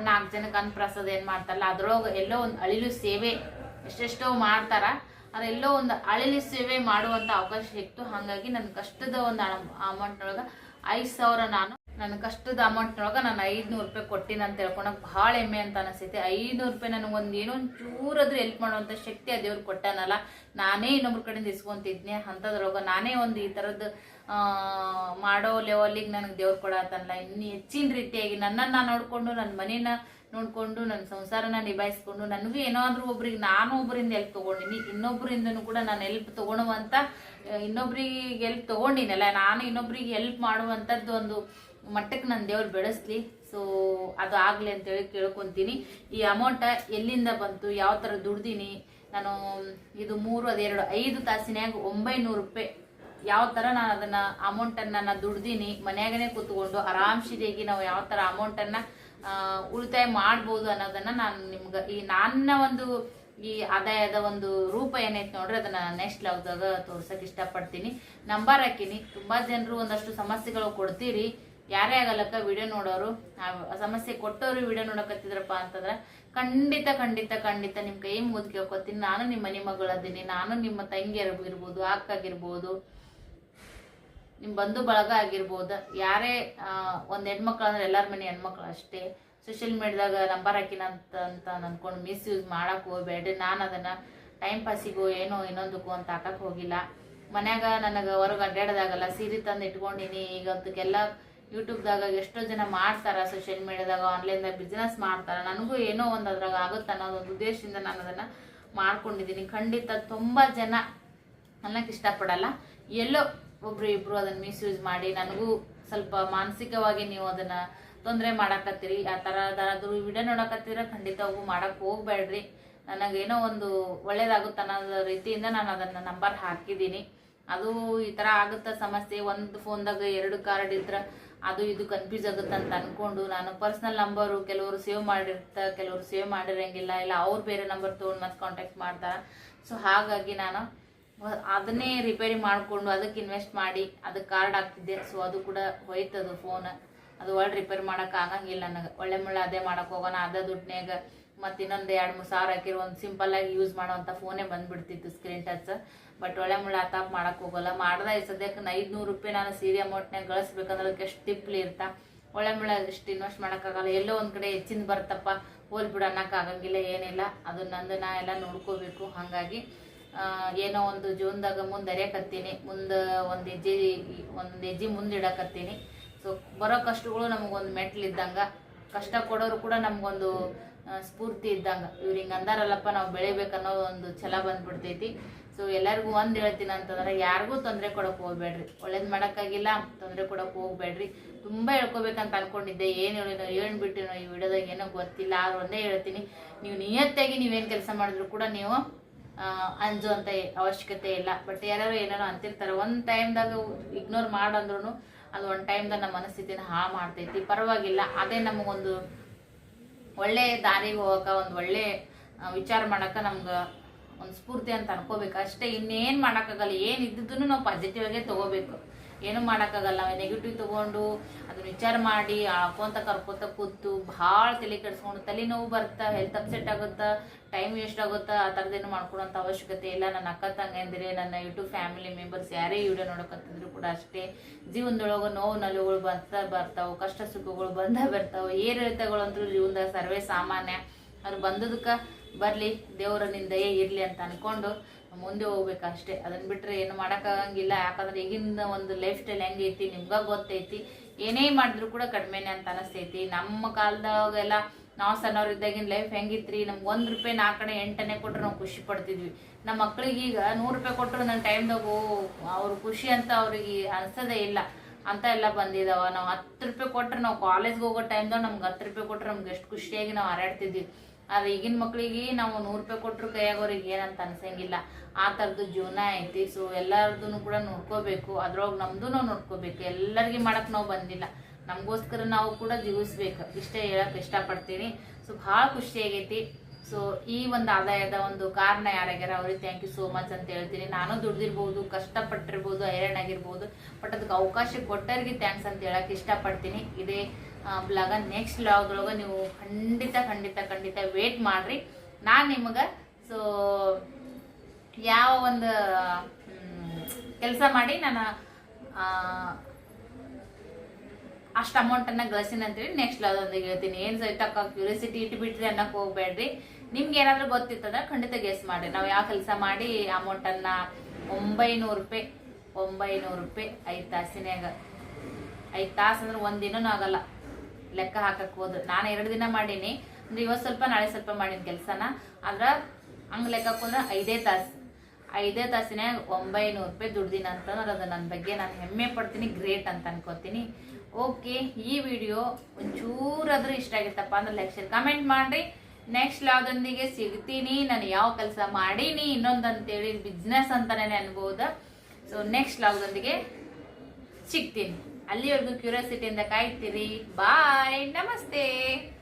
ನಾಲ್ಕು ಜನಕ್ಕೆ ಅನ್ನಪ್ರಸಾದ ಏನು ಮಾಡ್ತಾರಲ್ಲ, ಅದ್ರೊಳಗೆ ಎಲ್ಲೋ ಒಂದು ಅಳಿಲು ಸೇವೆ ಎಷ್ಟೆಷ್ಟೋ ಮಾಡ್ತಾರ ಅದೆಲ್ಲೋ ಒಂದು ಅಳಿಲು ಸೇವೆ ಮಾಡುವಂಥ ಅವಕಾಶ ಸಿಕ್ತು. ಹಾಗಾಗಿ ನನ್ನ ಕಷ್ಟದ ಒಂದು ಅಮೌಂಟ್ನೊಳಗೆ ಐದು ಸಾವಿರ ನಾನು ನನ್ನ ಕಷ್ಟದ ಅಮೌಂಟ್ನೊಳಗೆ ನಾನು ಐದುನೂರು ರೂಪಾಯಿ ಕೊಟ್ಟಿನ ಅಂತ ಹೇಳ್ಕೊಳಕ್ ಭಾಳ ಹೆಮ್ಮೆ ಅಂತ ಅನಿಸ್ತೈತೆ ಐದುನೂರು ರೂಪಾಯಿ ನನಗೊಂದು ಏನೋ ಒಂದು ಚೂರಾದ್ರೂ ಹೆಲ್ಪ್ ಮಾಡುವಂಥ ಶಕ್ತಿ ಆ ದೇವ್ರು ಕೊಟ್ಟಾನಲ್ಲ, ನಾನೇ ಇನ್ನೊಬ್ರ ಕಡೆಯಿಂದ ಇಸ್ಕೊತಿದ್ನೆ ಅಂಥದ್ರೊಳಗೆ ನಾನೇ ಒಂದು ಈ ಥರದ್ದು ಮಾಡೋ ಲೆವೆಲಿಗೆ ನನಗೆ ದೇವ್ರು ಕೊಡತ್ತಲ್ಲ ಇನ್ನು ಹೆಚ್ಚಿನ ರೀತಿಯಾಗಿ ನನ್ನನ್ನು ನಾನು ನೋಡಿಕೊಂಡು ನನ್ನ ಮನೇನ ನೋಡಿಕೊಂಡು ನನ್ನ ಸಂಸಾರನ ನಿಭಾಯಿಸ್ಕೊಂಡು, ನನಗೂ ಏನಾದರೂ ಒಬ್ರಿಗೆ ನಾನು ಒಬ್ಬರಿಂದ ಹೆಲ್ಪ್ ತೊಗೊಂಡಿನಿ ಇನ್ನೊಬ್ಬರಿಂದನೂ ಕೂಡ ನಾನು ಹೆಲ್ಪ್ ತೊಗೊಳುವಂಥ ಇನ್ನೊಬ್ರಿಗೆ ಹೆಲ್ಪ್ ತೊಗೊಂಡಿನಲ್ಲ, ನಾನು ಇನ್ನೊಬ್ರಿಗೆ ಹೆಲ್ಪ್ ಮಾಡುವಂಥದ್ದು ಒಂದು ಮಟ್ಟಕ್ಕೆ ನನ್ನ ದೇವ್ರು ಬೆಳೆಸ್ಲಿ ಸೊ ಅದು ಆಗಲಿ ಅಂತೇಳಿ ಕೇಳ್ಕೊತೀನಿ. ಈ ಅಮೌಂಟ ಎಲ್ಲಿಂದ ಬಂತು, ಯಾವ ಥರ ದುಡ್ದೀನಿ, ನಾನು ಇದು ಮೂರು, ಅದೆರಡು, ಐದು ತಾಸಿನಾಗ ಒಂಬೈನೂರು ರೂಪಾಯಿ ಯಾವ ಥರ ನಾನು ಅದನ್ನು ಅಮೌಂಟನ್ನು ನಾನು ದುಡ್ದೀನಿ, ಮನೆಯಾಗನೇ ಕೂತ್ಕೊಂಡು ಆರಾಮ್ಸಿದಾಗಿ ನಾವು ಯಾವ ಥರ ಅಮೌಂಟನ್ನು ಉಳಿತಾಯ ಮಾಡ್ಬೋದು ಅನ್ನೋದನ್ನು ನಾನು ನಿಮ್ಗೆ ಈ ನನ್ನ ಒಂದು ಈ ಆದಾಯದ ಒಂದು ರೂಪ ಏನೈತೆ ನೋಡ್ರಿ, ಅದನ್ನ ನೆಕ್ಸ್ಟ್ ಲವ್ದಾಗ ತೋರ್ಸಕ್ ಇಷ್ಟಪಡ್ತೀನಿ. ನಂಬರ್ ಹಾಕಿನಿ. ತುಂಬಾ ಜನರು ಒಂದಷ್ಟು ಸಮಸ್ಯೆಗಳು ಕೊಡ್ತೀರಿ. ಯಾರೇ ಆಗಲ್ಲಕ್ಕ ವಿಡಿಯೋ ನೋಡೋರು ಸಮಸ್ಯೆ ಕೊಟ್ಟವರು ವಿಡಿಯೋ ನೋಡಕತ್ತಿದ್ರಪ್ಪ ಅಂತಂದ್ರೆ ಖಂಡಿತ ಖಂಡಿತ ಖಂಡಿತ ನಿಮ್ ಕೈ ಮುಗಿದು ಕೇಳ್ಕೊತೀನಿ. ನಾನು ನಿಮ್ಮ ಮನೆ ಮಗಳದೀನಿ ನಾನು ನಿಮ್ಮ ತಂಗಿ ಇರ್ಬೋದು ಅಕ್ಕ ಆಗಿರ್ಬೋದು ನಿಮ್ಮ ಬಂಧು ಬಳಗ ಆಗಿರ್ಬೋದು. ಯಾರೇ ಒಂದು ಹೆಣ್ಮಕ್ಳು ಅಂದ್ರೆ ಎಲ್ಲಾರ ಮನೆ ಹೆಣ್ಮಕ್ಳು ಅಷ್ಟೇ. ಸೋಷಿಯಲ್ ಮೀಡಿಯಾದಾಗ ನಂಬರ್ ಹಾಕಿನ ಅಂತ ಅಂತ ಅನ್ಕೊಂಡು ಮಿಸ್ಯೂಸ್ ಮಾಡಕ್ ಹೋಗ್ಬೇಡ್ರಿ. ನಾನು ಅದನ್ನ ಟೈಮ್ ಪಾಸಿಗೋ ಏನೋ ಇನ್ನೊಂದಕ್ಕೂ ಅಂತ ಹಾಕಕ್ ಹೋಗಿಲ್ಲ. ಮನ್ಯಾಗ ನನಗೆ ಹೊರಗೆ ಅಡ್ಡಾಡೋದಾಗಲ್ಲ ಸೀರೆ ತಂದು ಇಟ್ಕೊಂಡಿನಿ. ಈಗ ಅದಕ್ಕೆಲ್ಲ ಯೂಟ್ಯೂಬ್ದಾಗ ಎಷ್ಟೋ ಜನ ಮಾಡ್ತಾರೆ ಸೋಷಿಯಲ್ ಮೀಡಿಯಾದಾಗ ಆನ್ಲೈನ್ದಾಗ ಬಿಸ್ನೆಸ್ ಮಾಡ್ತಾರೆ. ನನಗೂ ಏನೋ ಒಂದು ಅದ್ರಾಗ ಆಗುತ್ತೆ ಅನ್ನೋದೊಂದು ಉದ್ದೇಶದಿಂದ ನಾನು ಅದನ್ನು ಮಾಡ್ಕೊಂಡಿದ್ದೀನಿ ಖಂಡಿತ ತುಂಬ ಜನ ಅನ್ನಕ್ಕೆ ಇಷ್ಟಪಡಲ್ಲ. ಎಲ್ಲೋ ಒಬ್ರು ಇಬ್ರು ಅದನ್ನು ಮಿಸ್ಯೂಸ್ ಮಾಡಿ, ನನಗೂ ಸ್ವಲ್ಪ ಮಾನಸಿಕವಾಗಿ ನೀವು ಅದನ್ನು ತೊಂದರೆ ಮಾಡಕತ್ತೀರಿ. ಆ ಥರ ವಿಡಿಯೋ ನೋಡಕತ್ತೀರ, ಖಂಡಿತ ಅವು ಮಾಡೋಕ್ಕೆ ಹೋಗ್ಬೇಡ್ರಿ. ನನಗೇನೋ ಒಂದು ಒಳ್ಳೇದಾಗುತ್ತೆ ಅನ್ನೋ ರೀತಿಯಿಂದ ನಾನು ಅದನ್ನು ನಂಬರ್ ಹಾಕಿದ್ದೀನಿ ಅದು ಈ ಥರ ಆಗುತ್ತ ಸಮಸ್ಯೆ. ಒಂದು ಫೋನ್ದಾಗ ಎರಡು ಕಾರ್ಡ್ ಇದ್ರೆ ಅದು ಇದು ಕನ್ಫ್ಯೂಸ್ ಆಗುತ್ತೆ ಅಂತ ಅನ್ಕೊಂಡು ನಾನು ಪರ್ಸ್ನಲ್ ನಂಬರು ಕೆಲವರು ಸೇವ್ ಮಾಡಿರ್ತ, ಕೆಲವರು ಸೇವ್ ಮಾಡಿರಂಗಿಲ್ಲ, ಇಲ್ಲ ಅವ್ರು ಬೇರೆ ನಂಬರ್ ತೊಗೊಂಡು ಮತ್ತೆ ಕಾಂಟ್ಯಾಕ್ಟ್ ಮಾಡ್ತಾರೆ ಸೊ ಹಾಗಾಗಿ ನಾನು ಅದನ್ನೇ ರಿಪೇರಿ ಮಾಡಿಕೊಂಡು ಅದಕ್ಕೆ ಇನ್ವೆಸ್ಟ್ ಮಾಡಿ, ಅದಕ್ಕೆ ಕಾರ್ಡ್ ಹಾಕ್ತಿದ್ದೆ. ಸೊ ಅದು ಕೂಡ ಹೋಯ್ತದು ಫೋನ್ ಅದು ಒಳ್ಳೆ ರಿಪೇರ್ ಮಾಡಕ್ಕೆ ಆಗಂಗಿಲ್ಲ ನನಗೆ. ಒಳ್ಳೆ ಮುಳ್ಳ ಅದೇ ಮಾಡೋಕೆ ಹೋಗೋಣ, ಅದೇ ದುಡ್ನ್ಯಾಗ ಮತ್ತು ಇನ್ನೊಂದು ಎರಡು ಮೂರು ಸಾವಿರ ಹಾಕಿರೋ ಒಂದು ಸಿಂಪಲ್ಲಾಗಿ ಯೂಸ್ ಮಾಡೋವಂಥ ಫೋನೇ ಬಂದ್ಬಿಡ್ತಿತ್ತು ಸ್ಕ್ರೀನ್ ಟಚ್ ಬಟ್ ಒಳ್ಳೆ ಮುಳ್ಳ ಆತಾಪ್ ಮಾಡೋಕೆ ಹೋಗೋಲ್ಲ. ಮಾಡ್ದೆ ಸದ್ಯಕ್ಕೆ ಐದುನೂರು ರೂಪಾಯಿ ನಾನು ಸೀರೆ ಅಮೌಂಟ್ನಾಗ ಗಳಿಸ್ಬೇಕಂದ್ರೆ ಎಷ್ಟು ಟಿಪ್ಲಿ ಇರ್ತಾ. ಒಳ್ಳೆ ಮುಳ್ಳ ಎಷ್ಟು ಇನ್ವೆಸ್ಟ್ ಮಾಡೋಕ್ಕಾಗಲ್ಲ ಎಲ್ಲೋ ಒಂದು ಕಡೆ ಹೆಚ್ಚಿನ ಬರ್ತಪ್ಪ, ಹೋಲ್ ಬಿಡು ಅನ್ನೋಕ್ಕಾಗಂಗಿಲ್ಲ ಏನಿಲ್ಲ. ಅದು ನಂದು ನಾ ಎಲ್ಲ ನೋಡ್ಕೋಬೇಕು. ಹಾಗಾಗಿ ಏನೋ ಒಂದು ಜೀವನದಾಗ ಮುಂದೆ ಅರಿಯಕತ್ತೀನಿ. ಮುಂದೆ ಒಂದು ಹೆಜ್ಜೆ ಒಂದು ಹೆಜ್ಜೆ ಮುಂದೆ ಇಡಕತ್ತೀನಿ. ಸೊ ಬರೋ ಕಷ್ಟಗಳು ನಮಗೊಂದು ಮೆಟ್ಲು ಇದ್ದಂಗ, ಕಷ್ಟ ಕೊಡೋರು ಕೂಡ ನಮಗೊಂದು ಸ್ಫೂರ್ತಿ ಇದ್ದಂಗ. ಇವ್ರು ಹಿಂಗೆ ಅಂದಾರಲ್ಲಪ್ಪ, ನಾವು ಬೆಳಿಬೇಕನ್ನೋ ಒಂದು ಛಲ ಬಂದ್ಬಿಡ್ತೈತಿ. ಸೊ ಎಲ್ಲರಿಗೂ ಒಂದು ಹೇಳ್ತೀನಿ ಅಂತಂದ್ರೆ, ಯಾರಿಗೂ ತೊಂದರೆ ಕೊಡೋಕೆ ಹೋಗ್ಬೇಡ್ರಿ. ಒಳ್ಳೇದು ಮಾಡೋಕ್ಕಾಗಿಲ್ಲ, ತೊಂದರೆ ಕೊಡೋಕೆ ಹೋಗ್ಬೇಡ್ರಿ. ತುಂಬ ಹೇಳ್ಕೊಬೇಕಂತ ಅನ್ಕೊಂಡಿದ್ದೆ. ಏನು ಹೇಳಿನೋ ಏನು ಈ ವಿಡಿಯೋದಾಗ ಏನೋ ಗೊತ್ತಿಲ್ಲ, ಆದ್ರೂ ಒಂದೇ ಹೇಳ್ತೀನಿ. ನೀವು ನಿಯತ್ತಾಗಿ ನೀವೇನು ಕೆಲಸ ಮಾಡಿದ್ರು ಕೂಡ ನೀವು ಅಂಜು ಅಂತ ಅವಶ್ಯಕತೆ ಇಲ್ಲ. ಬಟ್ ಯಾರ್ಯಾರು ಏನಾರು ಅಂತಿರ್ತಾರೆ, ಒಂದು ಟೈಮ್ದಾಗ ಇಗ್ನೋರ್ ಮಾಡಂದ್ರೂ ಅದು ಒಂದು ಟೈಮ್ದಾಗ ನಮ್ಮ ಮನಸ್ಥಿತಿನ ಹಾಳು ಮಾಡ್ತೈತಿ. ಪರವಾಗಿಲ್ಲ, ಅದೇ ನಮಗೊಂದು ಒಳ್ಳೆ ದಾರಿಗೆ ಹೋಗೋಕೆ, ಒಂದು ಒಳ್ಳೆ ವಿಚಾರ ಮಾಡೋಕೆ ನಮ್ಗೆ ಒಂದು ಸ್ಫೂರ್ತಿ ಅಂತ ಅನ್ಕೋಬೇಕು. ಅಷ್ಟೇ ಇನ್ನೇನು ಮಾಡೋಕ್ಕಾಗಲ್ಲ. ಏನು ಇದ್ದಿದ್ದನ್ನು ನಾವು ಪಾಸಿಟಿವ್ ಆಗೇ ತಗೋಬೇಕು. ಏನು ಮಾಡೋಕ್ಕಾಗಲ್ಲ ನೆಗೆಟಿವ್ ತಗೊಂಡು ಅದನ್ನ ವಿಚಾರ ಮಾಡಿ, ಹಾಕೋಂತ ಕರ್ಕೋತ ಕೂತು, ಭಾಳ ತಲೆ ಕೆಡಿಸ್ಕೊಂಡು ತಲೆನೋವು ಬರ್ತಾ ಹೆಲ್ತ್ ಅಪ್ಸೆಟ್ ಆಗುತ್ತಾ ಟೈಮ್ ವೇಸ್ಟ್ ಆಗುತ್ತಾ, ಆ ಥರದ್ದೇನು ಮಾಡ್ಕೊಡೋಂಥ ಅವಶ್ಯಕತೆ ಇಲ್ಲ. ನನ್ನ ಅಕ್ಕ ತಂಗಂದಿರೆ ನನ್ನ ಯೂಟ್ಯೂಬ್ ಫ್ಯಾಮಿಲಿ ಮೆಂಬರ್ಸ್ ಯಾರೇ ವಿಡಿಯೋ ನೋಡಕತ್ತಿದ್ರು ಕೂಡ ಅಷ್ಟೇ. ಜೀವನದೊಳಗೆ ನೋವು ನಲುಗಳು ಬರ್ತಾ ಬರ್ತಾವೆ, ಕಷ್ಟ ಸುಖಗಳು ಬಂದ ಬರ್ತಾವೆ. ಏರಿಳಿತಗಳು ಅಂತೂ ಜೀವನದ ಸರ್ವೇ ಸಾಮಾನ್ಯ. ಅವ್ರು ಬಂದದಕ್ಕೆ ಬರಲಿ, ದೇವರ ನಿಂದೆಯೇ ಇರಲಿ ಅಂತ ಅನ್ಕೊಂಡು ಮುಂದೆ ಹೋಗ್ಬೇಕಷ್ಟೇ. ಅದನ್ನ ಬಿಟ್ರೆ ಏನು ಮಾಡೋಕ್ಕಾಗಂಗಿಲ್ಲ. ಯಾಕಂದ್ರೆ ಈಗಿನ ಒಂದು ಲೈಫ್ ಸ್ಟೈಲ್ ಹೆಂಗೈತಿ, ನಿಮ್ಗ ಗೊತ್ತೈತಿ. ಏನೇ ಮಾಡಿದ್ರು ಕೂಡ ಕಡಿಮೆನೆ ಅಂತ ಅನಿಸ್ತೈತಿ. ನಮ್ಮ ಕಾಲದಾಗೆಲ್ಲ ನಾವು ಸಣ್ಣವ್ರಿದ್ದಾಗಿನ ಲೈಫ್ ಹೆಂಗಿತ್ರಿ? ನಮ್ಗೆ ಒಂದು ರೂಪಾಯಿ ನಾಲ್ಕು ಎಂಟನೇ ಕೊಟ್ರೆ ನಾವು ಖುಷಿ ಪಡ್ತಿದ್ವಿ. ನಮ್ಮ ಮಕ್ಳಿಗೆ ಈಗ ನೂರು ರೂಪಾಯಿ ಕೊಟ್ಟರು ನನ್ನ ಟೈಮ್ದಾಗ ಅವ್ರ ಖುಷಿ ಅಂತ ಅವ್ರಿಗೆ ಅನ್ಸೋದೇ ಇಲ್ಲ. ಅಂತ ಎಲ್ಲ ಬಂದಿದಾವ. ನಾವು ಹತ್ತು ರೂಪಾಯಿ ಕೊಟ್ಟರೆ ನಾವು ಕಾಲೇಜ್ಗೆ ಹೋಗೋ ಟೈಮ್ದಾಗ ನಮ್ಗೆ ಹತ್ತು ರೂಪಾಯಿ ಕೊಟ್ರೆ ನಮ್ಗೆ ಎಷ್ಟು ಖುಷಿಯಾಗಿ ನಾವು ಹಾರಾಡ್ತಿದ್ವಿ. ಆದ್ರೆ ಈಗಿನ ಮಕ್ಳಿಗೆ ನಾವು ನೂರು ರೂಪಾಯಿ ಕೊಟ್ಟರು ಕೈಯಾಗ ಅವ್ರಿಗೆ ಏನಂತ ಅನ್ಸಂಗಿಲ್ಲ. ಆ ಥರದ್ದು ಜೀವನ ಐತಿ ಸೊ ಎಲ್ಲರದ್ದು ಕೂಡ ನೋಡ್ಕೋಬೇಕು. ಅದ್ರೊಳಗೆ ನಮ್ದು ನಾವು ನೋಡ್ಕೋಬೇಕು. ಎಲ್ಲರಿಗೆ ಮಾಡಕ್ಕೆ ನಾವು ಬಂದಿಲ್ಲ. ನಮಗೋಸ್ಕರ ನಾವು ಕೂಡ ಜೀವಿಸ್ಬೇಕು. ಇಷ್ಟೇ ಹೇಳಕ್ಕೆ ಇಷ್ಟಪಡ್ತೀನಿ. ಸೊ ಭಾಳ ಖುಷಿ ಆಗೈತಿ. ಸೊ ಈ ಒಂದು ಆದಾಯದ ಒಂದು ಕಾರಣ ಯಾರಾಗ್ಯಾರ ಅವ್ರಿಗೆ ಥ್ಯಾಂಕ್ ಯು ಸೋ ಮಚ್ ಅಂತ ಹೇಳ್ತೀನಿ. ನಾನು ದುಡ್ದಿರ್ಬೋದು, ಕಷ್ಟಪಟ್ಟಿರ್ಬೋದು, ಹೈರಾಣ್ ಆಗಿರ್ಬೋದು ಬಟ್ ಅದಕ್ಕೆ ಅವಕಾಶ ಕೊಟ್ಟವ್ರಿಗೆ ಥ್ಯಾಂಕ್ಸ್ ಅಂತ ಹೇಳಕ್ ಇಷ್ಟಪಡ್ತೀನಿ. ಇದೇ ಬ್ಲಾಗ ನೆಕ್ಸ್ಟ್ ಬ್ಲಾಗ್ದೊಳಗೆ ನೀವು ಖಂಡಿತ ಖಂಡಿತ ಖಂಡಿತ ವೇಟ್ ಮಾಡಿರಿ. ನಾನು ನಿಮಗೆ ಸೊ ಯಾವ ಒಂದು ಕೆಲಸ ಮಾಡಿ ನಾನು ಅಷ್ಟು ಅಮೌಂಟನ್ನು ಗಳಿಸಿನ ಅಂತೇಳಿ ನೆಕ್ಸ್ಟ್ ಅದೊಂದಿಗೆ ಹೇಳ್ತೀನಿ. ಏನು ಸಹಿತ ಕ್ಯೂರಿಯಾಸಿಟಿ ಇಟ್ಬಿಟ್ರಿ ಅನ್ನೋಕೆ ಹೋಗ್ಬೇಡ್ರಿ. ನಿಮ್ಗೆ ಏನಾದರೂ ಗೊತ್ತಿತ್ತಂದ್ರೆ ಖಂಡಿತ ಗೆಸ್ ಮಾಡಿ ನಾವು ಯಾವ ಕೆಲಸ ಮಾಡಿ ಅಮೌಂಟನ್ನು ಒಂಬೈನೂರು ರೂಪಾಯಿ ಒಂಬೈನೂರು ರೂಪಾಯಿ ಐದು ತಾಸಿನಾಗ ಐದು ತಾಸು ಅಂದ್ರೆ ಒಂದಿನೂ ಆಗಲ್ಲ. ಲೆಕ್ಕ ಹಾಕಕ್ಕೆ ಹೋದ್ರು ನಾನು ಎರಡು ದಿನ ಮಾಡೀನಿ. ಅಂದ್ರೆ ಇವತ್ತು ಸ್ವಲ್ಪ, ನಾಳೆ ಸ್ವಲ್ಪ ಮಾಡಿದ ಕೆಲಸನ. ಆದ್ರೆ ಹಂಗೆ ಲೆಕ್ಕ ಹಾಕೊಂಡ್ರೆ ಐದೇ ತಾಸು. ಐದೇ ತಾಸಿನಾಗ ಒಂಬೈನೂರು ರೂಪಾಯಿ ದುಡ್ದಿನ ಅಂತಂದ್ರೆ ಅದು ನನ್ನ ಬಗ್ಗೆ ನಾನು ಹೆಮ್ಮೆ ಪಡ್ತೀನಿ, ಗ್ರೇಟ್ ಅಂತ ಅನ್ಕೋತೀನಿ. ಓಕೆ, ಈ ವಿಡಿಯೋ ಒಂಚೂರಾದ್ರೂ ಇಷ್ಟ ಆಗಿತ್ತಪ್ಪ ಅಂದ್ರೆ ಲೈಕ್, ಶೇರ್, ಕಮೆಂಟ್ ಮಾಡ್ರಿ. ನೆಕ್ಸ್ಟ್ ಯಾವ್ದೊಂದಿಗೆ ಸಿಗ್ತೀನಿ. ನಾನು ಯಾವ ಕೆಲಸ ಮಾಡೀನಿ ಇನ್ನೊಂದು ಅಂತೇಳಿ ಬಿಸ್ನೆಸ್ ಅಂತಾನೆ ಅನ್ಬೋದು. ಸೊ ನೆಕ್ಸ್ಟ್ ಲಾಗ್ದೊಂದಿಗೆ ಸಿಗ್ತೀನಿ. ಅಲ್ಲಿವರೆಗೂ ಕ್ಯೂರಿಯಾಸಿಟಿಯಿಂದ ಕಾಯ್ತೀರಿ. ಬಾಯ್. ನಮಸ್ತೆ.